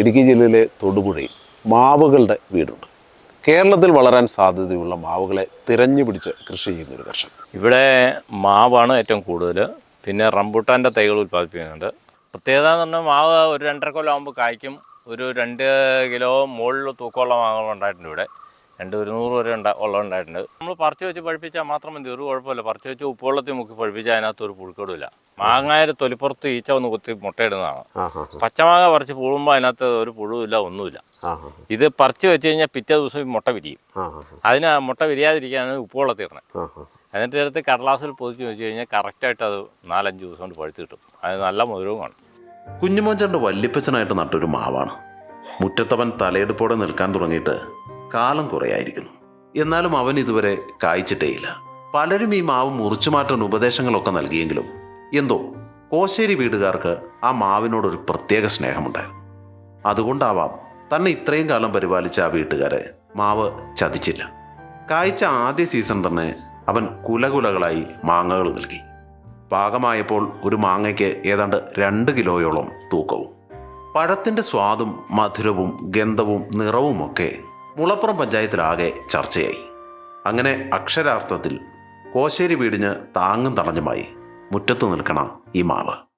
ഇടുക്കി ജില്ലയിലെ തൊടുപുഴയിൽ മാവുകളുടെ വീടുണ്ട്. കേരളത്തിൽ വളരാൻ സാധ്യതയുള്ള മാവുകളെ തിരഞ്ഞു പിടിച്ച് കൃഷി ചെയ്യുന്ന ഒരു കർഷകൻ. ഇവിടെ മാവാണ് ഏറ്റവും കൂടുതൽ പിന്നെ റംബൂട്ടാന്റെ തൈകൾ ഉൽപ്പാദിപ്പിക്കുന്നുണ്ട്. പ്രത്യേകത എന്ന് പറഞ്ഞാൽ മാവ് ഒരു രണ്ടര കൊല്ലം ആകുമ്പോൾ കായ്ക്കും. ഒരു രണ്ട് കിലോ മുകളിൽ തൂക്കമുള്ള മാവുകൾ ഉണ്ടായിട്ടുണ്ട് ഇവിടെ. രണ്ട് ഒരുന്നൂറ് വരെ ഉണ്ടാ ഉള്ള ഉണ്ടായിട്ടുണ്ട്. നമ്മൾ പറിച്ചു വെച്ച് പഴിപ്പിച്ചാൽ മാത്രം മതി. ഒരു കുഴപ്പമില്ല. പറിച്ചു വെച്ച് ഉപ്പുവെള്ളത്തിൽ മുക്കി പഴിപ്പിച്ചാൽ അതിനകത്തൊരു പുഴുക്കടില്ല മാങ്ങായുടെ തൊലിപ്പുറത്ത് ഈച്ച വന്ന് കുത്തി മുട്ടയിടുന്നതാണ്. പച്ചമാങ്ങ പറിച്ച് പൂളുമ്പോൾ അതിനകത്ത് ഒരു പുഴുവില്ല ഒന്നുമില്ല ഇത് പറിച്ച് വെച്ച് കഴിഞ്ഞാൽ പിറ്റേ ദിവസം മുട്ട വിരിയും. ആ അതിന് മുട്ട വിരിയാതിരിക്കാനാണ് ഉപ്പുവെള്ള തീർന്നത് എന്നിട്ട് എടുത്ത് കടലാസിൽ പൊതിച്ച് വെച്ച് കഴിഞ്ഞാൽ കറക്റ്റായിട്ട് അത് നാലഞ്ച് ദിവസം കൊണ്ട് പഴുത്ത് കിട്ടും. അത് നല്ല മധുരവുമാണ്. കുഞ്ഞുമോഞ്ചന്റെ വല്യപ്പച്ചനായിട്ട് നട്ടൊരു മാവാണ്. മുറ്റത്തവൻ തലയെടുപ്പോടെ നിൽക്കാൻ തുടങ്ങിയിട്ട് കാലം കുറയായിരിക്കുന്നു. എന്നാലും അവൻ ഇതുവരെ കായ്ച്ചിട്ടേയില്ല. പലരും ഈ മാവ് മുറിച്ചു മാറ്റാൻ ഉപദേശങ്ങളൊക്കെ നൽകിയെങ്കിലും എന്തോ കോശേരി വീടുകാർക്ക് ആ മാവിനോടൊരു പ്രത്യേക സ്നേഹമുണ്ടായിരുന്നു. അതുകൊണ്ടാവാം തന്നെ ഇത്രയും കാലം പരിപാലിച്ച ആ വീട്ടുകാരെ മാവ് ചതിച്ചില്ല. കായ്ച്ച ആദ്യ സീസൺ തന്നെ അവൻ കുലകുലകളായി മാങ്ങകൾ നൽകി. പാകമായപ്പോൾ ഒരു മാങ്ങയ്ക്ക് ഏതാണ്ട് രണ്ട് കിലോയോളം തൂക്കവും പഴത്തിന്റെ സ്വാദും മധുരവും ഗന്ധവും നിറവുമൊക്കെ മുളപ്പുറം പഞ്ചായത്തിലാകെ ചർച്ചയായി. അങ്ങനെ അക്ഷരാർത്ഥത്തിൽ കോശേരി വീടിന് താങ്ങും തണഞ്ഞുമായി മുറ്റത്ത് നിൽക്കണം ഈ മാവ്.